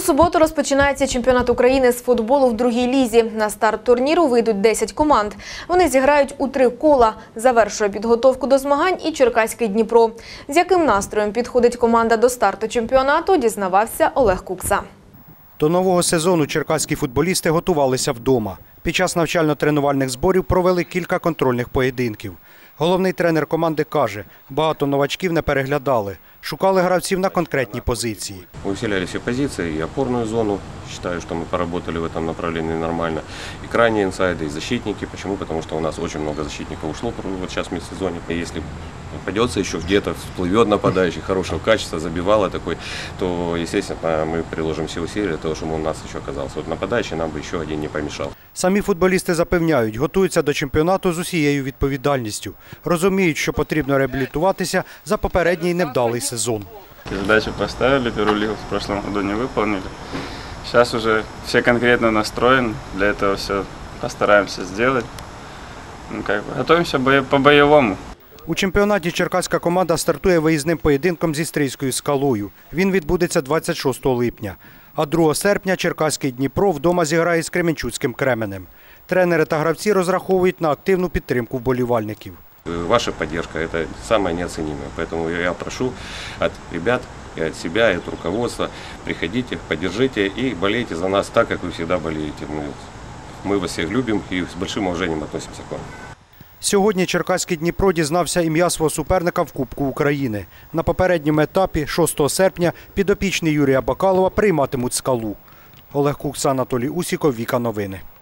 У суботу розпочинається чемпіонат України з футболу в другій лізі. На старт турніру вийдуть 10 команд. Вони зіграють у три кола. Завершує підготовку до змагань і Черкаський Дніпро. З яким настроєм підходить команда до старту чемпіонату, дізнавався Олег Кукса. До нового сезону черкаські футболісти готувалися вдома. Під час навчально-тренувальних зборів провели кілька контрольних поєдинків. Головний тренер команди каже, багато новачків не переглядали. Шукали гравців на конкретні позиції. Мы усиляли все позиции, и опорную зону. Считаю, что мы поработали в этом направлении нормально. И крайние инсайды, и защитники. Почему? Потому что у нас очень много защитников ушло вот сейчас в межсезонье. И если попадется еще где-то, всплывет нападающий хорошего качества, забивало такой, то, естественно, мы приложим все усилия для того, чтобы он у нас еще оказался. Вот нападающий нам бы еще один не помешал. Самі футболісти запевняють, готуються до чемпіонату з усією відповідальністю. Розуміють, що потрібно реабілітуватися за попередній невдалий сезон. Задачу поставили, первую лигу в прошлом году не выполнили. Сейчас уже все конкретно настроены, для этого все постараемся сделать. Ну, как бы, готовимся бое- по-боевому. У чемпіонаті черкаська команда стартує виїзним поєдинком зі стрийською скалою. Він відбудеться 26 липня. А 2 серпня черкаський Дніпро вдома зіграє з Кременчуцьким Кременем. Тренери та гравці розраховують на активну підтримку вболівальників. Э, Ваша поддержка – это самое неоценимое. Поэтому я прошу от ребят и от себя, и от руководства, приходите, поддержите и болейте за нас так, как вы всегда болеете. Мы, мы вас всех любим и с большим уважением относимся к вам. Сьогодні черкаський Дніпро дізнався ім'я свого суперника в Кубку України. На попередньому етапі, 6 серпня, підопічні Юрія Бакалова прийматимуть скалу. Олег Кукса, Анатолій Усіков, Віка Новини.